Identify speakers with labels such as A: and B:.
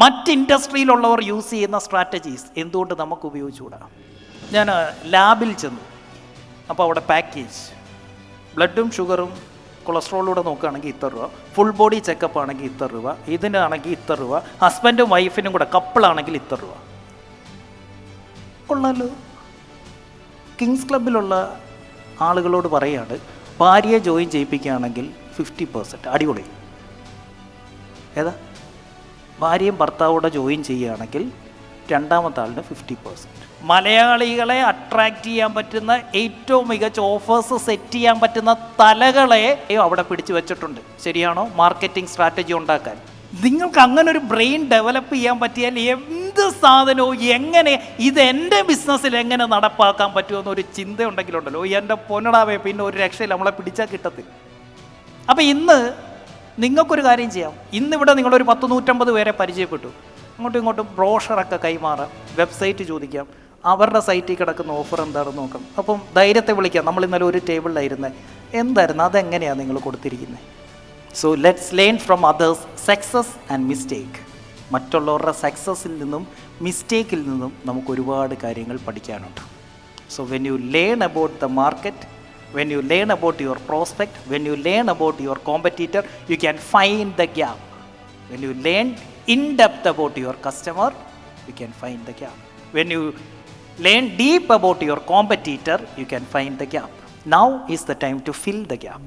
A: മറ്റ് ഇൻഡസ്ട്രിയിലുള്ളവർ യൂസ് ചെയ്യുന്ന സ്ട്രാറ്റജീസ് എന്തുകൊണ്ട് നമുക്ക് ഉപയോഗിച്ചുകൂടാ? ഞാൻ ലാബിൽ ചെന്നു. അപ്പോൾ അവിടെ പാക്കേജ് ബ്ലഡും ഷുഗറും കൊളസ്ട്രോളിലൂടെ നോക്കുകയാണെങ്കിൽ ഇത്ര രൂപ. ഫുൾ ബോഡി ചെക്കപ്പ് ആണെങ്കിൽ ഇത്ര രൂപ. ഇതിനാണെങ്കിൽ ഇത്ര രൂപ. ഹസ്ബൻഡും വൈഫിനും കൂടെ കപ്പിളാണെങ്കിൽ ഇത്ര രൂപ. കൊള്ളാലോ. കിങ്സ് ക്ലബിലുള്ള ആളുകളോട് പറയാണ് ഭാര്യയെ ജോയിൻ ചെയ്യിപ്പിക്കുകയാണെങ്കിൽ ഫിഫ്റ്റി പെർസെന്റ് അടിപൊളി. ഏതാ? ഭാര്യയും ഭർത്താവൂടെ ജോയിൻ ചെയ്യുകയാണെങ്കിൽ രണ്ടാമത്തെ ആളിന് ഫിഫ്റ്റി പെർസെന്റ് മലയാളികളെ അട്രാക്റ്റ് ചെയ്യാൻ പറ്റുന്ന ഏറ്റവും മികച്ച ഓഫേഴ്സ് സെറ്റ് ചെയ്യാൻ പറ്റുന്ന തലകളെ അവിടെ പിടിച്ചു വെച്ചിട്ടുണ്ട്. ശരിയാണോ? മാർക്കറ്റിംഗ് സ്ട്രാറ്റജി ഉണ്ടാക്കാൻ. നിങ്ങൾക്ക് അങ്ങനെ ഒരു ബ്രെയിൻ ഡെവലപ്പ് ചെയ്യാൻ പറ്റിയാൽ എന്ത് സാധനവും എങ്ങനെ ഇത് എന്റെ ബിസിനസ്സിൽ എങ്ങനെ നടപ്പാക്കാൻ പറ്റുമെന്ന് ഒരു ചിന്തയുണ്ടെങ്കിലുണ്ടല്ലോ. എന്റെ പൊന്നടാവേ പിന്നെ ഒരു രക്ഷയിൽ നമ്മളെ പിടിച്ചാൽ കിട്ടത്തില്ല. അപ്പം ഇന്ന് നിങ്ങൾക്കൊരു കാര്യം ചെയ്യാം. ഇന്നിവിടെ നിങ്ങളൊരു പത്ത് നൂറ്റമ്പത് പേരെ പരിചയപ്പെട്ടു. അങ്ങോട്ടും ഇങ്ങോട്ടും ബ്രോഷറൊക്കെ കൈമാറാം. വെബ്സൈറ്റ് ചോദിക്കാം. അവരുടെ സൈറ്റിൽ കിടക്കുന്ന ഓഫർ എന്താണെന്ന് നോക്കാം. അപ്പം ധൈര്യത്തെ വിളിക്കാം. നമ്മൾ ഇന്നലെ ഒരു ടേബിളിലായിരുന്നേ. എന്തായിരുന്നു? അതെങ്ങനെയാണ് നിങ്ങൾ കൊടുത്തിരിക്കുന്നത് so let's learn from others success and mistake മറ്റുള്ളവരുടെ സക്സസ്സിൽ നിന്നും മിസ്റ്റേക്കിൽ നിന്നും നമുക്ക് ഒരുപാട് കാര്യങ്ങൾ പഠിക്കാനുണ്ട്. So when you learn about the market, when you learn about your prospect, when you learn about your competitor, you can find the gap. When you learn in depth about your customer, you can find the gap. When you learn deep about your competitor, you can find the gap. Now is the time to fill the gap.